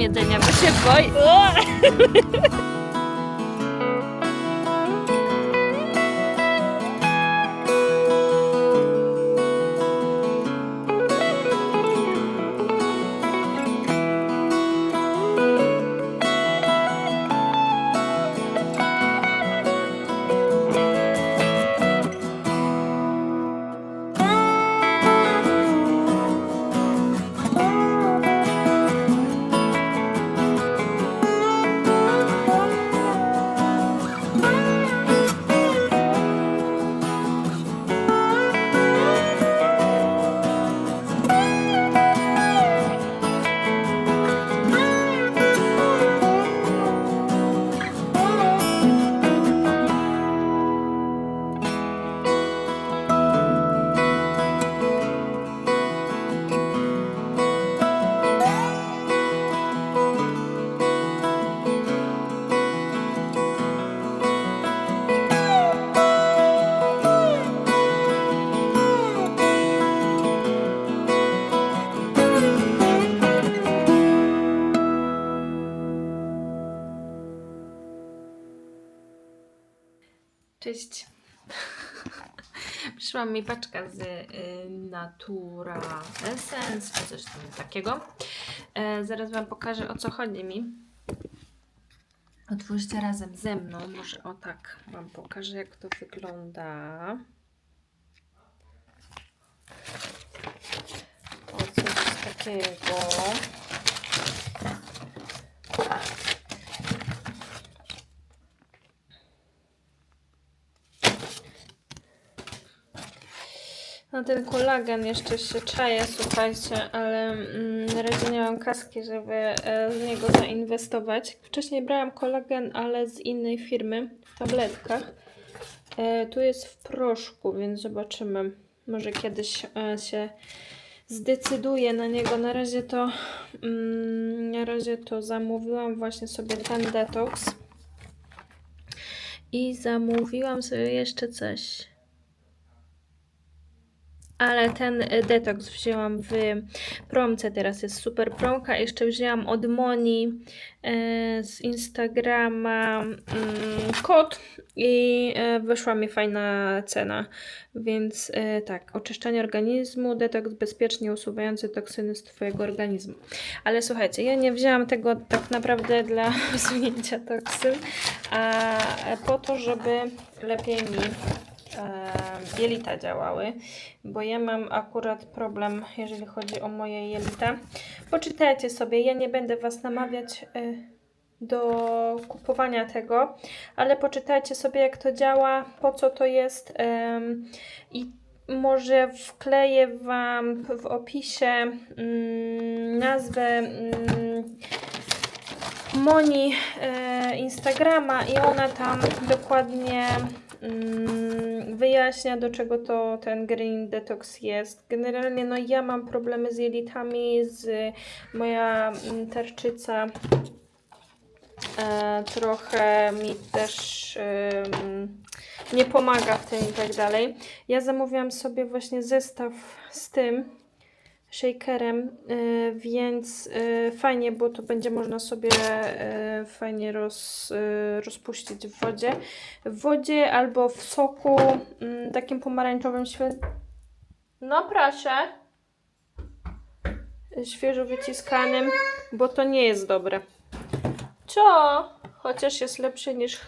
jedzenia, bo się boi. O! Cześć. Przyszła mi paczka z y, Natura Essence, czy coś tam takiego. E, zaraz Wam pokażę o co chodzi mi. Otwórzcie razem ze mną. Może o tak Wam pokażę, jak to wygląda. O coś takiego. Ten kolagen jeszcze się czaje, słuchajcie, ale mm, na razie nie mam kaski, żeby e, z niego zainwestować. Wcześniej brałam kolagen, ale z innej firmy, w tabletkach. E, tu jest w proszku, więc zobaczymy. Może kiedyś e, się zdecyduję na niego. Na razie to mm, na razie to zamówiłam właśnie sobie ten detoks. I zamówiłam sobie jeszcze coś. Ale ten y, detoks wzięłam w promce, teraz jest super promka. Jeszcze wzięłam od Moni e, z Instagrama mm, kod i e, wyszła mi fajna cena. Więc e, tak, oczyszczanie organizmu, detoks bezpiecznie usuwający toksyny z Twojego organizmu. Ale słuchajcie, ja nie wzięłam tego tak naprawdę dla usunięcia toksyn, a po to, żeby lepiej mi e, jelita działały, bo ja mam akurat problem, jeżeli chodzi o moje jelita. Poczytajcie sobie, ja nie będę Was namawiać e, do kupowania tego, ale poczytajcie sobie jak to działa, po co to jest i może wkleję Wam w opisie mm, nazwę mm, Moni e, Instagrama i ona tam dokładnie wyjaśnia do czego to ten Green Detox jest. Generalnie no ja mam problemy z jelitami, z moja mm, tarczyca e, trochę mi też em, nie pomaga w tym i tak dalej. Ja zamówiłam sobie właśnie zestaw z tym shakerem, y, więc y, fajnie, bo to będzie można sobie y, fajnie roz, rozpuścić w wodzie. W wodzie albo w soku mm, takim pomarańczowym świe... No proszę. Świeżo wyciskanym, bo to nie jest dobre. Co? Chociaż jest lepsze niż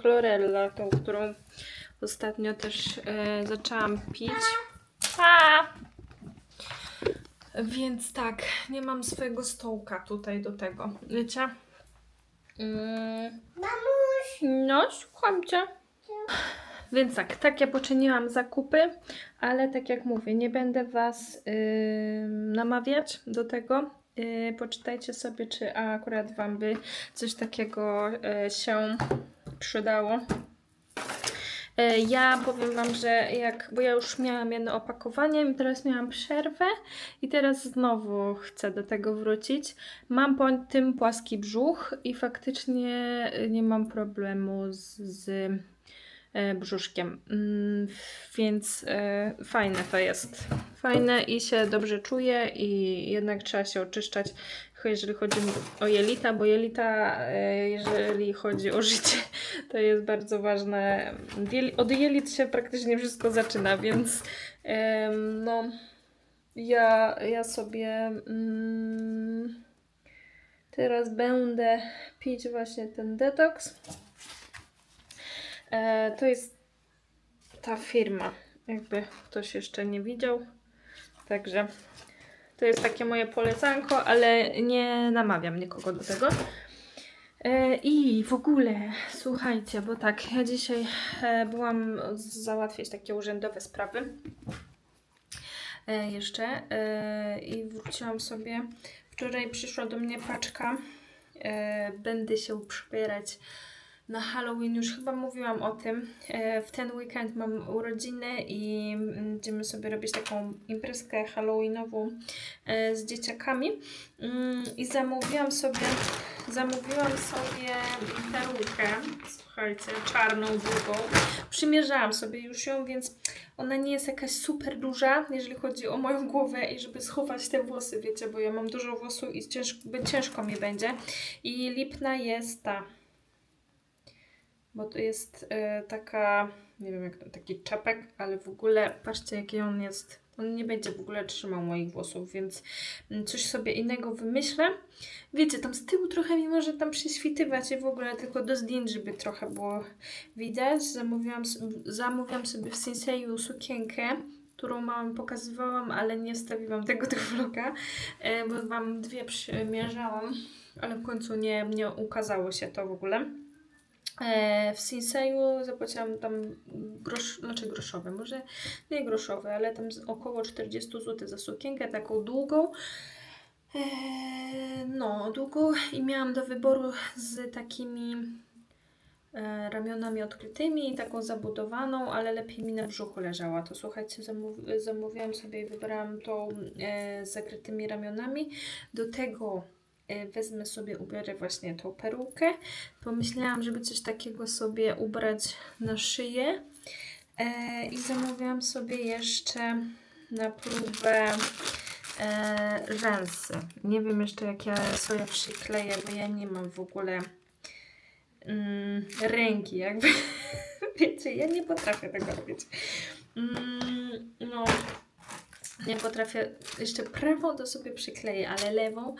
chlorella, tą, którą ostatnio też zaczęłam pić. A! Więc tak, nie mam swojego stołka tutaj do tego. Wiecie? Mm. No, słucham cię. Więc tak, tak ja poczyniłam zakupy, ale tak jak mówię, nie będę Was yy, namawiać do tego. Yy, poczytajcie sobie, czy akurat Wam by coś takiego yy, się przydało. E, Ja powiem Wam, że jak, bo ja już miałam jedno opakowanie teraz miałam przerwę i teraz znowu chcę do tego wrócić. Mam po tym płaski brzuch i faktycznie nie mam problemu z, z e, brzuszkiem. Mm, Więc e, fajne to jest. Fajne i się dobrze czuję i jednak trzeba się oczyszczać jeżeli chodzi o jelita, bo jelita, e, jeżeli chodzi o życie, to jest bardzo ważne. Od jelit się praktycznie wszystko zaczyna, więc no, ja, ja sobie mm, teraz będę pić właśnie ten detoks. E, to jest ta firma, jakby ktoś jeszcze nie widział. Także to jest takie moje polecanko, ale nie namawiam nikogo do tego. E, I w ogóle, słuchajcie, bo tak, ja dzisiaj e, byłam załatwiać takie urzędowe sprawy e, jeszcze i wróciłam sobie. Wczoraj przyszła do mnie paczka. Będę się przybierać na Halloween. Już chyba mówiłam o tym. E, w ten weekend mam urodziny i mm, będziemy sobie robić taką imprezkę halloweenową e, z dzieciakami. Mm, I zamówiłam sobie zamówiłam sobie perukę, słuchajcie, czarną, długą. Przymierzałam sobie już ją, więc ona nie jest jakaś super duża, jeżeli chodzi o moją głowę i żeby schować te włosy, wiecie, bo ja mam dużo włosów i ciężko, ciężko mi będzie. I lipna jest ta, bo to jest e, taka, nie wiem jak taki czepek, ale w ogóle patrzcie jaki on jest. On nie będzie w ogóle trzymał moich włosów, więc mm, coś sobie innego wymyślę. Wiecie, tam z tyłu trochę mi może tam prześwitywać i w ogóle tylko do zdjęć, żeby trochę było widać. Zamówiłam, zamówiłam sobie w Sinseju sukienkę, którą Wam pokazywałam, ale nie wstawiłam tego do vloga, e, bo Wam dwie przymierzałam, ale w końcu nie, nie ukazało się to w ogóle. E, W Sinseju zapłaciłam tam grosz, znaczy groszowe, może nie groszowe, ale tam około 40 zł za sukienkę taką długą. E, No, długą i miałam do wyboru z takimi e, ramionami odkrytymi i taką zabudowaną, ale lepiej mi na brzuchu leżała. To słuchajcie, zamów, zamówiłam sobie i wybrałam tą z zakrytymi ramionami. Do tego wezmę sobie, ubiorę właśnie tą perukę. Pomyślałam, żeby coś takiego sobie ubrać na szyję. E, I zamówiłam sobie jeszcze na próbę e, rzęsy. Nie wiem jeszcze jak ja sobie przykleję, bo ja nie mam w ogóle mm, ręki, jakby. Wiecie, ja nie potrafię tego robić. Mm, no, nie potrafię. Jeszcze prawą to sobie przykleję, ale lewą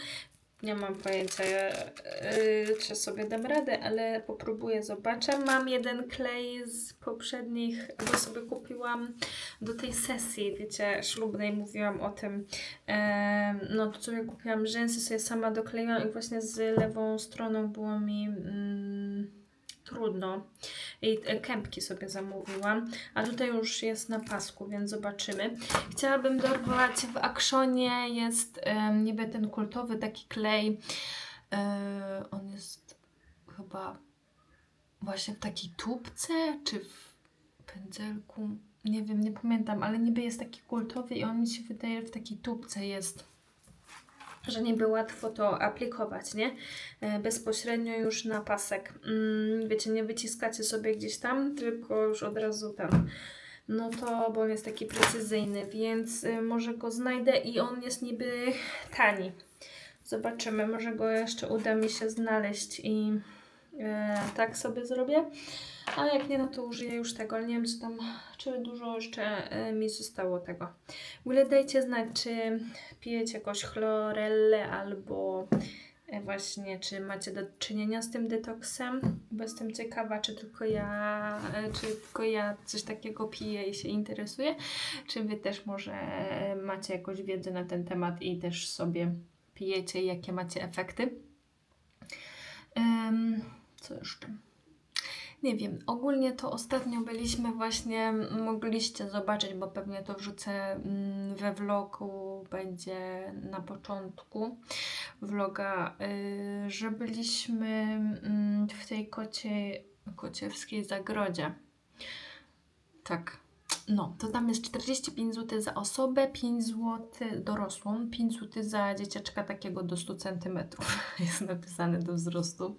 nie mam pojęcia, yy, czy sobie dam radę, ale popróbuję, zobaczę. Mam jeden klej z poprzednich, bo sobie kupiłam do tej sesji, wiecie, ślubnej, mówiłam o tym. No to sobie kupiłam rzęsy, sobie sama dokleiłam i właśnie z lewą stroną było mi mm, trudno. I e, kępki sobie zamówiłam, a tutaj już jest na pasku, więc zobaczymy. Chciałabym dorwać w Akszonie jest em, niby ten kultowy taki klej. E, on jest chyba właśnie w takiej tubce, czy w pędzelku. Nie wiem, nie pamiętam, ale niby jest taki kultowy i on mi się wydaje w takiej tubce jest. Że niby łatwo to aplikować, nie? E, bezpośrednio już na pasek. Mm, wiecie, nie wyciskacie sobie gdzieś tam, tylko już od razu tam. No to, bo on jest taki precyzyjny, więc y, może go znajdę i on jest niby tani. Zobaczymy, może go jeszcze uda mi się znaleźć i e, tak sobie zrobię. A jak nie, no to użyję już tego, ale nie wiem, co tam, czy dużo jeszcze e, mi zostało tego. W ogóle dajcie znać, czy pijecie jakąś chlorellę albo e, właśnie, czy macie do czynienia z tym detoksem, bo jestem ciekawa, czy tylko ja, e, czy tylko ja coś takiego piję i się interesuję, czy wy też może macie jakąś wiedzę na ten temat i też sobie pijecie i jakie macie efekty. Em, co jeszcze? Nie wiem, ogólnie to ostatnio byliśmy właśnie, mogliście zobaczyć, bo pewnie to wrzucę mm, we vlogu, będzie na początku vloga, y, że byliśmy mm, w tej kocie, kociewskiej zagrodzie. Tak. No, to tam jest 45 zł za osobę, 5 zł dorosłą, 5 zł za dzieciaczka takiego do 100 cm. Jest napisane do wzrostu.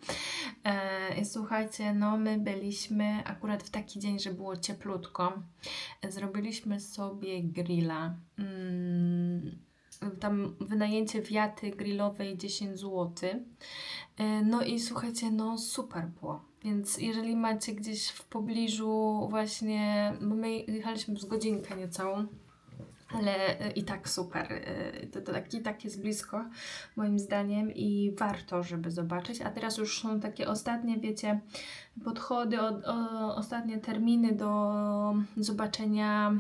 E, słuchajcie, no my byliśmy akurat w taki dzień, że było cieplutko. Zrobiliśmy sobie grilla. Mm, tam wynajęcie wiaty grillowej 10 zł. E, No i słuchajcie, no super było. Więc jeżeli macie gdzieś w pobliżu właśnie, bo my jechaliśmy z godzinkę niecałą, ale e, i tak super. e, To, to tak, i tak jest blisko moim zdaniem i warto, żeby zobaczyć. A teraz już są takie ostatnie, wiecie, podchody, o, o, ostatnie terminy do zobaczenia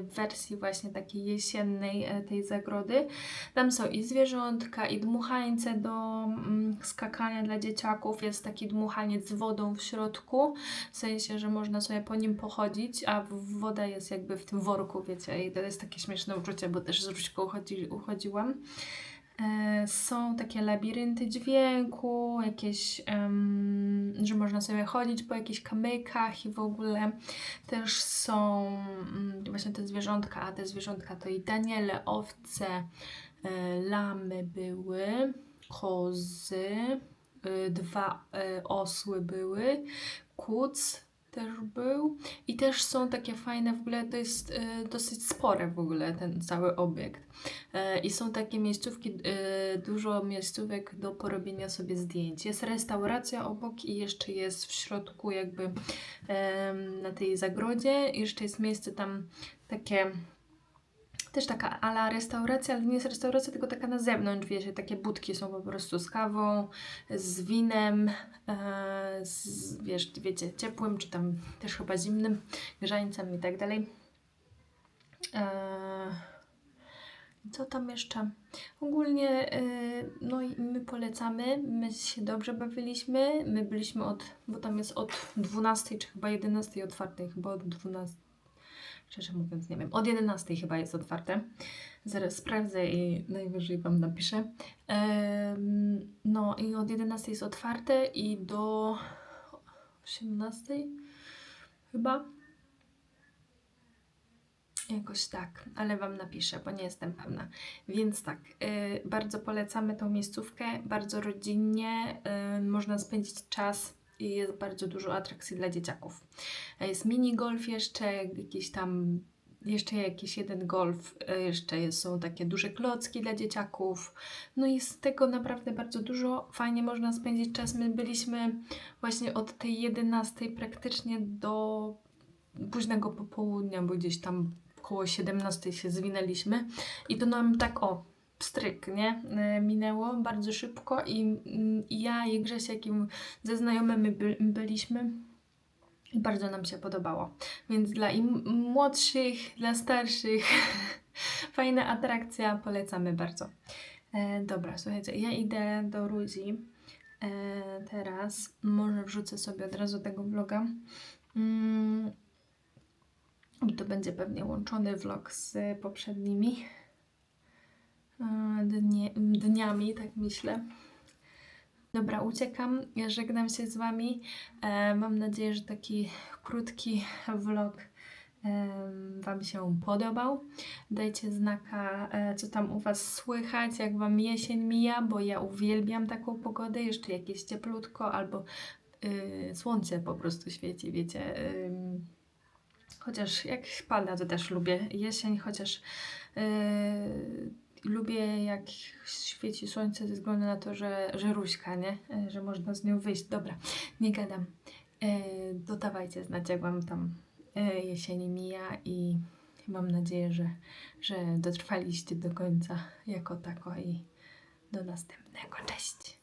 wersji właśnie takiej jesiennej e, tej zagrody. Tam są i zwierzątka, i dmuchańce do mm, skakania dla dzieciaków. Jest taki dmuchaniec z wodą w środku, w sensie, że można sobie po nim pochodzić, a woda jest jakby w tym worku, wiecie, i to jest takie śmieszne uczucie, bo też z Ruśką uchodzi, uchodziłam. E, Są takie labirynty dźwięku, jakieś, em, że można sobie chodzić po jakichś kamykach i w ogóle też są mm, właśnie te zwierzątka, a te zwierzątka to i daniele, owce, e, lamy były, kozy, y, dwa e, osły były, kuc też był i też są takie fajne, w ogóle to jest e, dosyć spore w ogóle ten cały obiekt. E, I są takie miejscówki, e, dużo miejscówek do porobienia sobie zdjęć. Jest restauracja obok i jeszcze jest w środku jakby em, na tej zagrodzie. Jeszcze jest miejsce tam takie też taka ala restauracja, ale nie jest restauracja, tylko taka na zewnątrz, wiecie, takie budki są po prostu z kawą, z winem, e, z, wiesz, wiecie, ciepłym, czy tam też chyba zimnym, grzańcem i tak dalej. E, co tam jeszcze? Ogólnie, y, no i my polecamy, my się dobrze bawiliśmy, my byliśmy od, bo tam jest od 12 czy chyba 11 otwartej, chyba od 12, szczerze mówiąc nie wiem, od 11 chyba jest otwarte. Zaraz sprawdzę i najwyżej Wam napiszę. No i od 11 jest otwarte i do 18 chyba. Jakoś tak, ale Wam napiszę, bo nie jestem pewna. Więc tak, y, bardzo polecamy tą miejscówkę, bardzo rodzinnie, y, można spędzić czas i jest bardzo dużo atrakcji dla dzieciaków. Y, Jest mini golf jeszcze, jakiś tam, jeszcze jakiś jeden golf, y, jeszcze są takie duże klocki dla dzieciaków. No i z tego naprawdę bardzo dużo, fajnie można spędzić czas. My byliśmy właśnie od tej 11 praktycznie do późnego popołudnia, bo gdzieś tam koło 17 się zwinęliśmy i to nam tak o pstryk, nie? E, Minęło bardzo szybko i, mm, i ja i Grzesiek i ze znajomymi by, byliśmy bardzo nam się podobało. Więc dla im młodszych, dla starszych fajna atrakcja, polecamy bardzo. E, dobra, słuchajcie, ja idę do Ruzi e, teraz. Może wrzucę sobie od razu tego vloga. Mm, i to będzie pewnie łączony vlog z poprzednimi dnie, dniami, tak myślę. Dobra, uciekam. Ja żegnam się z Wami. E, mam nadzieję, że taki krótki vlog em, Wam się podobał. Dajcie znaka, e, co tam u Was słychać, jak Wam jesień mija, bo ja uwielbiam taką pogodę. Jeszcze jakieś cieplutko albo y, słońce po prostu świeci, wiecie. Chociaż jak pada, to też lubię jesień, chociaż yy, lubię jak świeci słońce ze względu na to, że, że ruśka, nie? Yy, Że można z nią wyjść. Dobra, nie gadam. Yy, dodawajcie znać, jak Wam tam yy, jesieni mija i mam nadzieję, że, że dotrwaliście do końca jako tako i do następnego. Cześć!